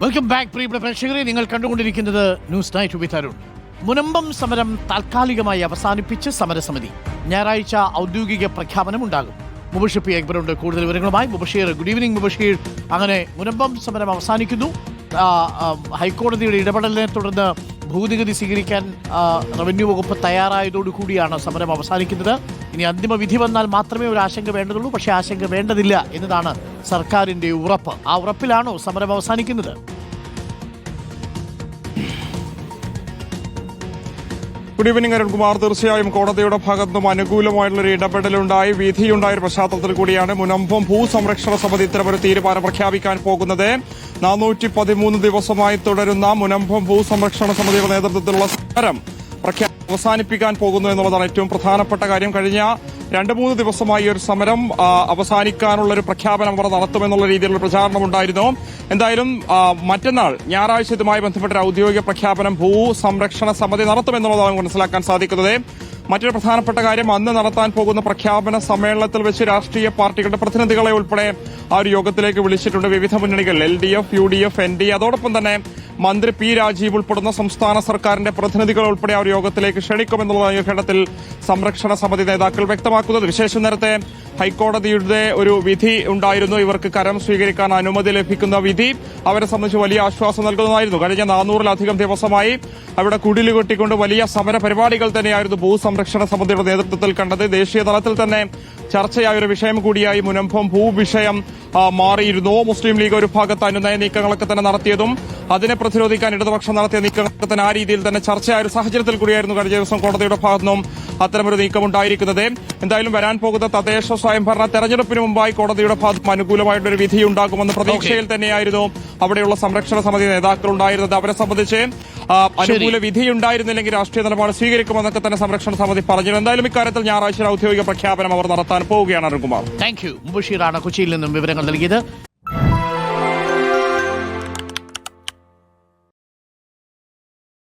Welcome back പ്രിയപ്പെട്ട പ്രേക്ഷകരെ. നിങ്ങൾ കണ്ടുകൊണ്ടിരിക്കുന്നത് news night with Arun Munambam സമരം താൽക്കാലികമായി അവസാനിപ്പിച്ച് സമരസമിതി. ഞായറാഴ്ച ഔദ്യോഗിക പ്രഖ്യാപനം ഉണ്ടാകും. മുബഷീർ പി അക്ബറുണ്ട്. കൂടുതൽ വിവരങ്ങളുമായി മുബഷീർ. Good evening Mubasheer. അങ്ങനെ മുനമ്പം സമരം അവസാനിക്കുന്നു. ഹൈക്കോടതിയുടെ ഇടപെടലിനെ തുടർന്ന് ഭൂനികുതി സ്വീകരിക്കാൻ റവന്യൂ വകുപ്പ് തയ്യാറായതോടുകൂടിയാണ് സമരം അവസാനിക്കുന്നത്. ഇനി അന്തിമ വിധി വന്നാൽ മാത്രമേ ഒരു ആശങ്ക വേണ്ടതുള്ളൂ. പക്ഷേ ആശങ്ക വേണ്ടതില്ല എന്നതാണ് സർക്കാരിന്റെ ഉറപ്പ്. ആ ഉറപ്പിലാണോ സമരം അവസാനിക്കുന്നത്. ഗുഡ് ഈവനിംഗ് അരുൺകുമാർ തീർച്ചയായും കോടതിയുടെ ഭാഗത്തു നിന്നും അനുകൂലമായിട്ടുള്ള ഒരു ഇടപെടലുണ്ടായി. വിധിയുണ്ടായ പശ്ചാത്തലത്തിൽ കൂടിയാണ് മുനമ്പം ഭൂസംരക്ഷണ സമിതി ഇത്തരമൊരു തീരുമാനം പ്രഖ്യാപിക്കാൻ പോകുന്നത്. നാനൂറ്റി പതിമൂന്ന് ദിവസമായി തുടരുന്ന മുനമ്പം ഭൂസംരക്ഷണ സമിതിയുടെ നേതൃത്വത്തിലുള്ള സമരം പ്രഖ്യാ അവസാനിപ്പിക്കാൻ പോകുന്നു എന്നുള്ളതാണ് ഏറ്റവും പ്രധാനപ്പെട്ട കാര്യം. കഴിഞ്ഞ രണ്ട് മൂന്ന് ദിവസമായി ഒരു സമരം അവസാനിക്കാനുള്ള ഒരു പ്രഖ്യാപനം അവർ നടത്തുമെന്നുള്ള രീതിയിലുള്ള പ്രചാരണം ഉണ്ടായിരുന്നു. എന്തായാലും മറ്റന്നാൾ ഞായറാഴ്ച ഇതുമായി ബന്ധപ്പെട്ട ഔദ്യോഗിക പ്രഖ്യാപനം ഭൂസംരക്ഷണ സമിതി നടത്തുമെന്നുള്ളതാണ് മനസ്സിലാക്കാൻ സാധിക്കുന്നത്. മറ്റൊരു പ്രധാനപ്പെട്ട കാര്യം അന്ന് നടത്താൻ പോകുന്ന പ്രഖ്യാപന സമ്മേളനത്തിൽ വെച്ച് രാഷ്ട്രീയ പാർട്ടികളുടെ പ്രതിനിധികളെ ഉൾപ്പെടെ ആ ഒരു യോഗത്തിലേക്ക് വിളിച്ചിട്ടുണ്ട് വിവിധ മുന്നണികൾ. L D F U D F N D അതോടൊപ്പം തന്നെ മന്ത്രി പി രാജീവ് ഉൾപ്പെടുന്ന സംസ്ഥാന സർക്കാരിന്റെ പ്രതിനിധികൾ ഉൾപ്പെടെ ആ ഒരു യോഗത്തിലേക്ക് ക്ഷണിക്കുമെന്നുള്ളതാണ് ഈ ഘട്ടത്തിൽ സംരക്ഷണ സമിതി നേതാക്കൾ വ്യക്തമാക്കുന്നത്. വിശേഷം നേരത്തെ ഹൈക്കോടതിയുടെ ഒരു വിധി ഉണ്ടായിരുന്നു. ഇവർക്ക് കരം സ്വീകരിക്കാൻ അനുമതി ലഭിക്കുന്ന വിധി അവരെ സംബന്ധിച്ച് വലിയ ആശ്വാസം നൽകുന്നതായിരുന്നു. കഴിഞ്ഞ നാനൂറിലധികം ദിവസമായി അവിടെ കുടിലു കെട്ടിക്കൊണ്ട് വലിയ സമര പരിപാടികൾ തന്നെയായിരുന്നു ഭൂസംരക്ഷണ സമിതിയുടെ നേതൃത്വത്തിൽ കണ്ടത്. ദേശീയ തലത്തിൽ തന്നെ ചർച്ചയായ ഒരു വിഷയം കൂടിയായി മുനമ്പം ഭൂവിഷയം മാറിയിരുന്നു. മുസ്ലിം ലീഗ് ഒരു ഭാഗത്ത് അനുനയ നീക്കങ്ങളൊക്കെ തന്നെ നടത്തിയതും അതിനെ പ്രതിരോധിക്കാൻ ഇടതുപക്ഷം നടത്തിയ നീക്കങ്ങളൊക്കെ തന്നെ ആ രീതിയിൽ തന്നെ ചർച്ചയായ ഒരു സാഹചര്യത്തിൽ കൂടിയായിരുന്നു കഴിഞ്ഞ ദിവസം കോടതിയുടെ ഭാഗത്തുനിന്നും അത്തരമൊരു നീക്കമുണ്ടായിരിക്കുന്നത്. എന്തായാലും വരാൻ പോകുന്ന തദ്ദേശ സ്വയംഭരണ തെരഞ്ഞെടുപ്പിന് മുമ്പായി കോടതിയുടെ ഭാഗത്ത് അനുകൂലമായിട്ടൊരു ഒരു വിധി ഉണ്ടാകുമെന്ന പ്രതീക്ഷയിൽ തന്നെയായിരുന്നു അവിടെയുള്ള സംരക്ഷണ സമിതി നേതാക്കൾ ഉണ്ടായിരുന്നത്. അവരെ സംബന്ധിച്ച് അനുകൂല വിധി ഉണ്ടായിരുന്നില്ലെങ്കിൽ രാഷ്ട്രീയ നിലപാട് സ്വീകരിക്കുമെന്നൊക്കെ തന്നെ സംരക്ഷണ സമിതി പറഞ്ഞു എന്തായാലും ഇക്കാര്യത്തിൽ ഞായറാഴ്ച ഔദ്യോഗിക പ്രഖ്യാപനം അവർ നടത്താൻ പോവുകയാണ് അരുൺകുമാർ. താങ്ക് യു മുബഷീറാണ് കൊച്ചിയിൽ നിന്നും വിവരങ്ങൾ നൽകിയത്